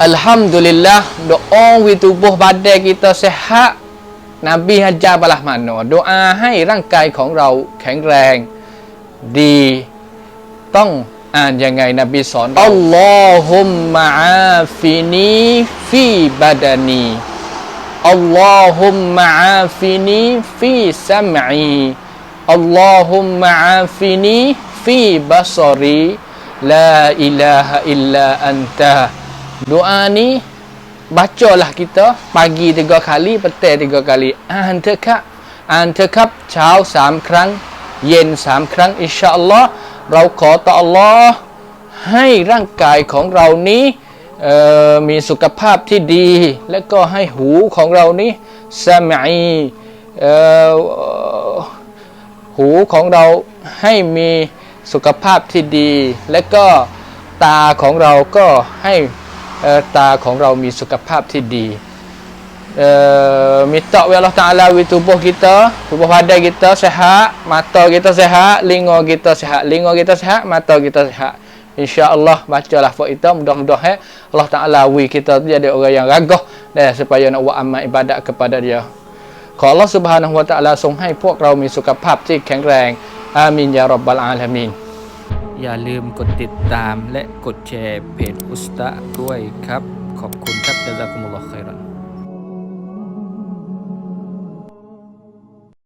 Alhamdulillah doa di tubuh badan kita sehat Nabi ajar balah mana doa ให้ร่างกายของเราแข็งแรงดี ต้องอ่านยังไงนบีสอนอัลลอฮุมมะอาฟินีฟีบาดานีอัลลอฮุมมะอาฟินีฟีซัมอีอัลลอฮุมมะอาฟินีฟีบัศรีลาอิลาฮะอิลลาอันตะ doa ni bacalah kita pagi tiga kali petang tiga kali อ่านเถอะครับอ่านเถอะครับเช้าสามครั้ง เย็นสามครั้งอินชาอัลลอฮ์เราขอต่ออัลลอฮ์ให้ร่างกายของเรานี้มีสุขภาพที่ดี และก็ให้หูของเรานี้สมัยหูของเราให้มีสุขภาพที่ดี และก็ตาของเราก็ให้ ตาของเรามีสุขภาพที่ดี Uh, minta wa Allah Ta'ala wi tubuh kita tubuh badan kita sihat mata kita sihat lingo kita sihat lingo kita sihat mata kita sihat InsyaAllah bacalah fak kita mudah-mudahan Allah Ta'ala wi kita tu jadi orang yang ragah dan supaya nak buat amal ibadat kepada dia ขอ Allah Subhanahu Wa Ta'ala ทรงให้พวกเรามีสุขภาพที่แข็งแรง อามินยารับบาลอาลามีน อย่าลืมกดติดตามและกดแชร์เพจอุสตะด้วยครับ ขอบคุณครับจาซากุมุลลอฮ์ไครอน